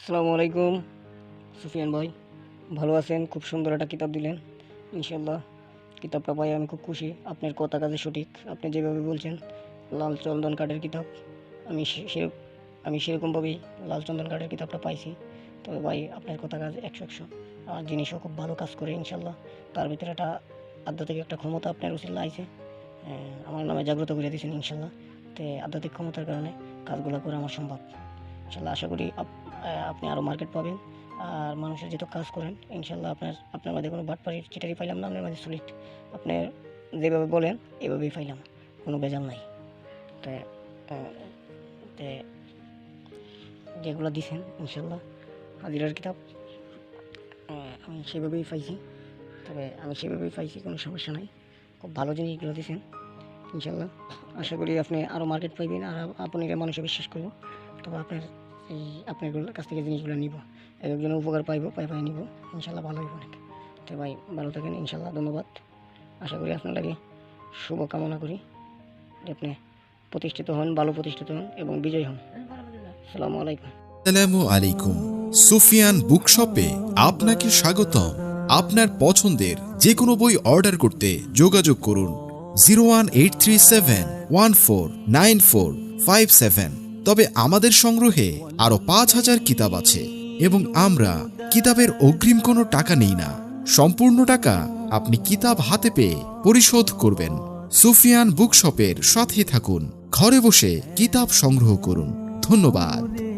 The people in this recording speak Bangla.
আসসালামু আলাইকুম। সুফিয়ান ভাই, ভালো আছেন? খুব সুন্দর একটা কিতাব দিলেন ইনশাল্লাহ কিতাবটা পাই আমি খুব খুশি। আপনার কথা কাজে সঠিক। আপনি যেভাবে বলছেন, লাল চন্দন কাঠের কিতাব, আমি সে- আমি সেরকমভাবেই লাল চন্দন কাঠের কিতাবটা পাইছি। তবে ভাই, আপনার কথা কাজ একশো একশো। আর জিনিসও খুব ভালো কাজ করে ইনশাল্লাহ তার ভিতরে একটা আধ্যাত্মিক একটা ক্ষমতা আপনার উচিত লাইছে। আমার নামে জাগ্রত করে দিয়েছেন ইনশাল্লাহ তো আধ্যাত্মিক ক্ষমতার কারণে কাজগুলো করা আমার সম্ভব। ইনশাল্লাহ আশা করি আপনি আরও মার্কেট পাবেন। আর মানুষের যেহেতু কাজ করেন, ইনশাল্লাহ আপনার আপনার মাঝে কোনো বাটপাড়ি চিটারি পাইলাম না, আপনার মাঝে সলিড আপনি যেভাবে বলেন, এভাবেই পাইলাম, কোনো বেজাল নাই। তো যেগুলো দিছেন, ইনশাল্লাহ, হাজিরার কিতাব আমি সেভাবেই পাইছি। তবে আমি সেভাবেই পাইছি, কোনো সমস্যা নাই। খুব ভালো জিনিসগুলো দিছেন, ইনশাল্লাহ। আশা করি আপনি আরও মার্কেট পাইবেন, আর আপনি মানুষে বিশ্বাস করব। তবে আপনার এই আপনার কাছ থেকে জিনিসগুলো নিব। একজনের উপকার পাইব, পাই পাই নিব। ইনশাল্লাহ ভালো হইব অনেক। তো ভাই, ভালো থাকেন, ইনশাল্লাহ ধন্যবাদ। আশা করি আপনার শুভ কামনা করি। আপনি প্রতিষ্ঠিত হন, ভালো প্রতিষ্ঠিত হন এবং বিজয় হন। আসসালামু আলাইকুম। আসসালামু আলাইকুম। সুফিয়ান বুকশপে আপনাকে স্বাগতম। আপনার পছন্দের যে কোনো বই অর্ডার করতে যোগাযোগ করুন। Zero one eight three seven one four nine four five seven. তবে আমাদের সংগ্রহে আরও পাঁচ হাজার কিতাব আছে এবং আমরা কিতাবের অগ্রিম কোনো টাকা নেই না। সম্পূর্ণ টাকা আপনি কিতাব হাতে পেয়ে পরিশোধ করবেন। সুফিয়ান বুকশপের সাথে থাকুন। ঘরে বসে কিতাব সংগ্রহ করুন। ধন্যবাদ।